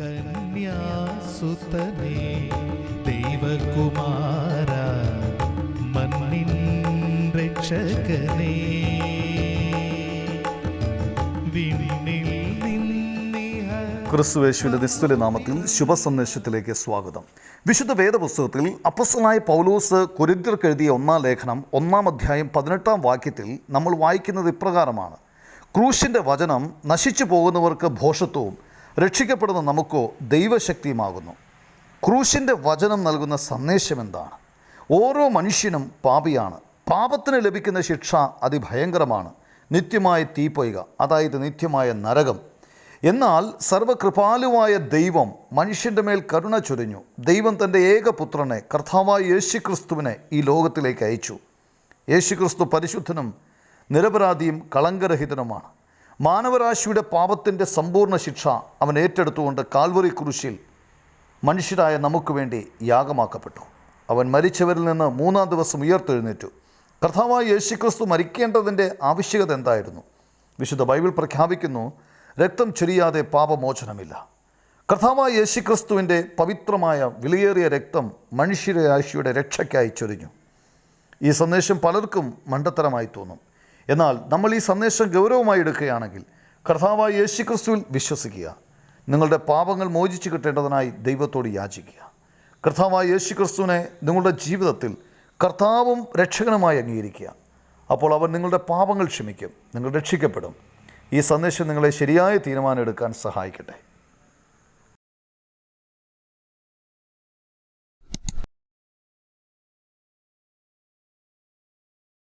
കന്യാസുതനേ ദൈവകുമാര മണ്ണിൻ രക്ഷകനേ. ക്രിസ്തുവേശുവിന്റെ നിസ്തുല നാമത്തിൽ ശുഭസന്ദേശത്തിലേക്ക് സ്വാഗതം. വിശുദ്ധ വേദപുസ്തകത്തിൽ അപ്പസ്സനായ പൗലോസ് കുരിന്തിർക്ക് എഴുതിയ ഒന്നാം ലേഖനം ഒന്നാം അധ്യായം പതിനെട്ടാം വാക്യത്തിൽ നമ്മൾ വായിക്കുന്നത് ഇപ്രകാരമാണ്. ക്രൂശിന്റെ വചനം നശിച്ചു പോകുന്നവർക്ക് ഭോഷത്വവും രക്ഷിക്കപ്പെടുന്ന നമുക്കോ ദൈവശക്തിയുമാകുന്നു. ക്രൂശിന്റെ വചനം നൽകുന്ന സന്ദേശം എന്താണ് ഓരോ മനുഷ്യനും പാപിയാണ്. പാപത്തിന് ലഭിക്കുന്ന ശിക്ഷ അതിഭയങ്കരമാണ്. നിത്യമായ തീപ്പൊയ്ക അതായത് നിത്യമായ നരകം. എന്നാൽ സർവകൃപാലുവായ ദൈവം മനുഷ്യന്റെ മേൽ കരുണ ചൊരിഞ്ഞു. ദൈവം തന്റെ ഏകപുത്രനെ കർത്താവായ യേശുക്രിസ്തുവിനെ ഈ ലോകത്തിലേക്ക് അയച്ചു. യേശുക്രിസ്തു പരിശുദ്ധനും നിരപരാധിയും കളങ്കരഹിതനുമാണ്. മാനവരാശിയുടെ പാപത്തിന്റെ സമ്പൂർണ ശിക്ഷ അവൻ ഏറ്റെടുത്തുകൊണ്ട് കാൽവറി കുരിശിൽ മനുഷ്യരായ നമുക്ക് വേണ്ടി യാഗമാക്കപ്പെട്ടു. അവൻ മരിച്ചവരിൽ നിന്ന് മൂന്നാം ദിവസം ഉയർത്തെഴുന്നേറ്റു. കർത്താവായ യേശുക്രിസ്തു മരിക്കേണ്ടതിന്റെ ആവശ്യകത എന്തായിരുന്നു? വിശുദ്ധ ബൈബിൾ പ്രഖ്യാപിക്കുന്നു രക്തം ചൊരിയാതെ പാപമോചനമില്ല. കർത്താവായ യേശുക്രിസ്തുവിന്റെ പവിത്രമായ വിലയേറിയ രക്തം മനുഷ്യരാശിയുടെ രക്ഷയ്ക്കായി ചൊരിഞ്ഞു. ഈ സന്ദേശം പലർക്കും മണ്ടത്തരമായി തോന്നും. എന്നാൽ നമ്മൾ ഈ സന്ദേശം ഗൗരവമായി എടുക്കുകയാണെങ്കിൽ കർത്താവായ യേശു ക്രിസ്തുവിൽ വിശ്വസിക്കുക. നിങ്ങളുടെ പാപങ്ങൾ മോചിച്ചു കിട്ടേണ്ടതിനായി ദൈവത്തോട് യാചിക്കുക. കർത്താവായ യേശു ക്രിസ്തുവിനെ നിങ്ങളുടെ ജീവിതത്തിൽ കർത്താവും രക്ഷകനുമായി അംഗീകരിക്കുക. അപ്പോൾ അവൻ നിങ്ങളുടെ പാപങ്ങൾ ക്ഷമിക്കും. നിങ്ങൾ രക്ഷിക്കപ്പെടും. ഈ സന്ദേശം നിങ്ങളെ ശരിയായ തീരുമാനം എടുക്കാൻ സഹായിക്കട്ടെ.